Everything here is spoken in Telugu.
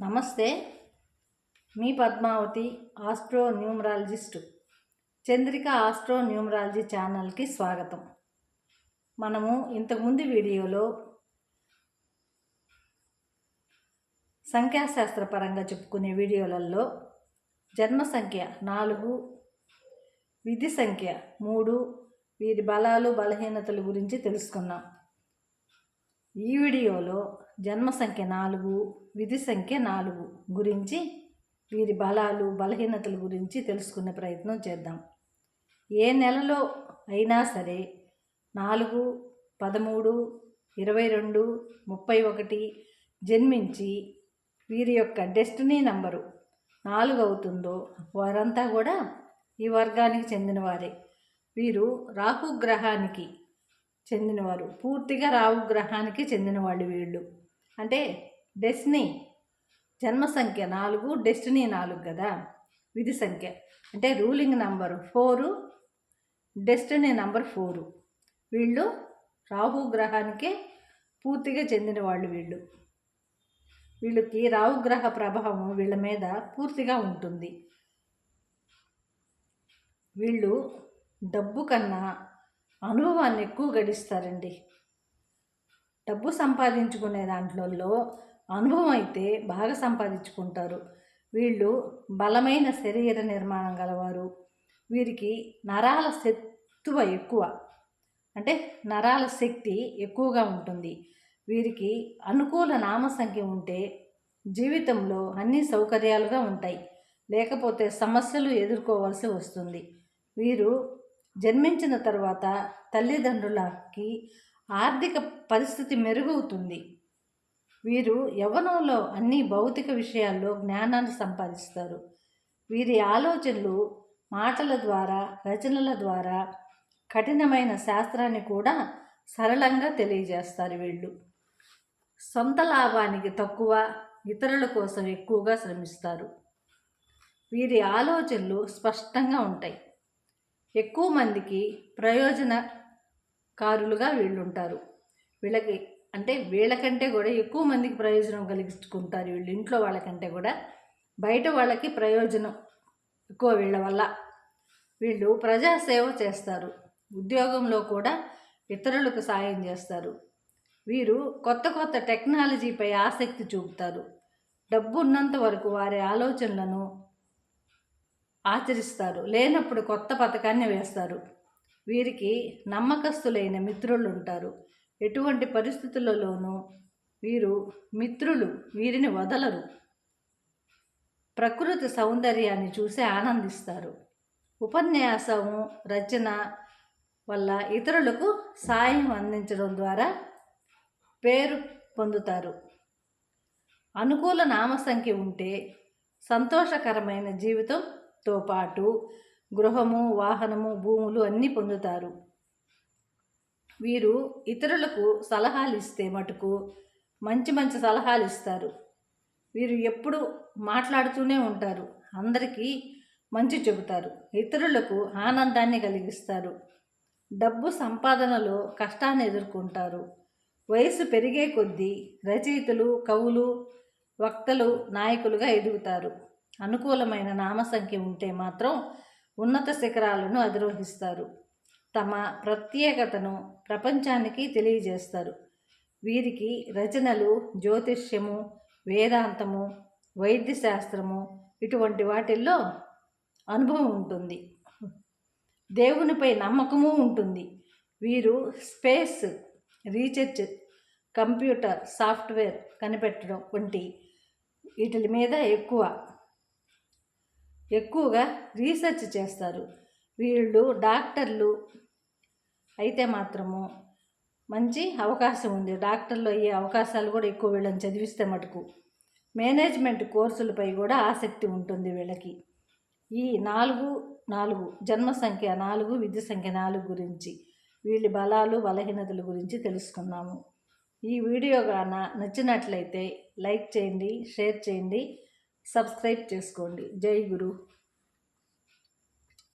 నమస్తే. మీ Padmavathi astro numerologist Chandrika astro numerology ఛానల్కి స్వాగతం. మనము ఇంతకుముందు వీడియోలో సంఖ్యాశాస్త్రపరంగా చెప్పుకునే వీడియోలలో జన్మ సంఖ్య నాలుగు విధి సంఖ్య మూడు వీరి బలాలు బలహీనతల గురించి తెలుసుకున్నాం. ఈ వీడియోలో జన్మ సంఖ్య నాలుగు విధి సంఖ్య నాలుగు గురించి వీరి బలాలు బలహీనతల గురించి తెలుసుకునే ప్రయత్నం చేద్దాం. ఏ నెలలో అయినా సరే నాలుగు పదమూడు ఇరవై రెండు ముప్పై ఒకటి జన్మించి వీరి యొక్క డెస్టినీ నంబరు నాలుగు అవుతుందో వారంతా కూడా ఈ వర్గానికి చెందినవారే. వీరు రాహు గ్రహానికి చెందినవారు. పూర్తిగా రావు గ్రహానికి చెందిన వాళ్ళు. వీళ్ళు అంటే డెస్టినీ జన్మ సంఖ్య నాలుగు డెస్టినీ నాలుగు కదా? విధి సంఖ్య. అంటే ruling number four destiny number four. వీళ్ళు రాహు గ్రహానికే పూర్తిగా చెందిన వాళ్ళు. వీళ్ళు వీళ్ళకి రాహుగ్రహ ప్రభావం వీళ్ళ మీద పూర్తిగా ఉంటుంది. వీళ్ళు డబ్బు కన్నా అనుభవాన్ని ఎక్కువ గడిస్తారండి. డబ్బు సంపాదించుకునే దాంట్లో అనుభవం అయితే బాగా సంపాదించుకుంటారు. వీళ్ళు బలమైన శరీర నిర్మాణం గలవారు. వీరికి నరాల శక్తువ ఎక్కువ. అంటే నరాల శక్తి ఎక్కువగా ఉంటుంది. వీరికి అనుకూల నామ సంఖ్య ఉంటే జీవితంలో అన్ని సౌకర్యాలుగా ఉంటాయి. లేకపోతే సమస్యలు ఎదుర్కోవాల్సి వస్తుంది. వీరు జన్మించిన తర్వాత తల్లిదండ్రులకి ఆర్థిక పరిస్థితి మెరుగవుతుంది వీరు యవ్వనంలో అన్ని భౌతిక విషయాల్లో జ్ఞానాన్ని సంపాదిస్తారు. వీరి ఆలోచనలు మాటల ద్వారా రచనల ద్వారా కఠినమైన శాస్త్రాన్ని కూడా సరళంగా తెలియజేస్తారు వీళ్ళు. సొంత లాభానికి తక్కువ ఇతరుల కోసం ఎక్కువగా శ్రమిస్తారు. వీరి ఆలోచనలు స్పష్టంగా ఉంటాయి. ఎక్కువ మందికి ప్రయోజనకారులుగా వీళ్ళు ఉంటారు వీళ్ళకి అంటే వీళ్ళకంటే కూడా ఎక్కువ మందికి ప్రయోజనం కలిగించుకుంటారు వీళ్ళు ఇంట్లో వాళ్ళకంటే కూడా. బయట వాళ్ళకి ప్రయోజనం ఎక్కువ వీళ్ళ వల్ల. వీళ్ళు ప్రజాసేవ చేస్తారు. ఉద్యోగంలో కూడా ఇతరులకు సాయం చేస్తారు. వీరు కొత్త కొత్త టెక్నాలజీపై ఆసక్తి చూపుతారు. డబ్బు ఉన్నంత వరకు వారి ఆలోచనలను ఆచరిస్తారు. లేనప్పుడు కొత్త పథకాన్ని వేస్తారు. వీరికి నమ్మకస్తులైన మిత్రులు ఉంటారు ఎటువంటి పరిస్థితులలోనూ వీరు మిత్రులు వీరిని వదలరు. ప్రకృతి సౌందర్యాన్ని చూసి ఆనందిస్తారు. ఉపన్యాసము రచన వల్ల ఇతరులకు సాయం అందించడం ద్వారా పేరు పొందుతారు. అనుకూల నామ సంఖ్య ఉంటే సంతోషకరమైన జీవితం తో పాటు గృహము వాహనము భూములు అన్నీ పొందుతారు. వీరు ఇతరులకు సలహాలు ఇస్తే మటుకు మంచి మంచి సలహాలు ఇస్తారు వీరు ఎప్పుడు మాట్లాడుతూనే ఉంటారు. అందరికీ మంచి చెబుతారు. ఇతరులకు ఆనందాన్ని కలిగిస్తారు. డబ్బు సంపాదనలో కష్టాన్ని ఎదుర్కొంటారు. వయసు పెరిగే కొద్దీ రచయితలు కవులు వక్తలు నాయకులుగా ఎదుగుతారు. అనుకూలమైన నామసంఖ్య ఉంటే మాత్రం ఉన్నత శిఖరాలను అధిరోహిస్తారు. తమ ప్రత్యేకతను ప్రపంచానికి తెలియజేస్తారు. వీరికి రచనలు జ్యోతిష్యము వేదాంతము వైద్యశాస్త్రము ఇటువంటి వాటిల్లో అనుభవం ఉంటుంది. దేవునిపై నమ్మకము ఉంటుంది. వీరు స్పేస్ రీసెర్చ్ కంప్యూటర్ సాఫ్ట్వేర్ కనిపెట్టడం వంటి వీటి మీద ఎక్కువ ఎక్కువగా రీసెర్చ్ చేస్తారు. వీళ్ళు డాక్టర్లు అయితే మాత్రము మంచి అవకాశం ఉంది. డాక్టర్లు అయ్యే అవకాశాలు కూడా ఎక్కువ వీళ్ళని చదివిస్తే మటుకు. మేనేజ్మెంట్ కోర్సులపై కూడా ఆసక్తి ఉంటుంది వీళ్ళకి. ఈ నాలుగు నాలుగు జన్మ సంఖ్య నాలుగు విద్య సంఖ్య నాలుగు గురించి వీళ్ళ బలాలు బలహీనతల గురించి తెలుసుకున్నాము. ఈ వీడియో గాన నచ్చినట్లయితే లైక్ చేయండి షేర్ చేయండి. సబ్స్క్రైబ్ చేసుకోండి. జై గురు.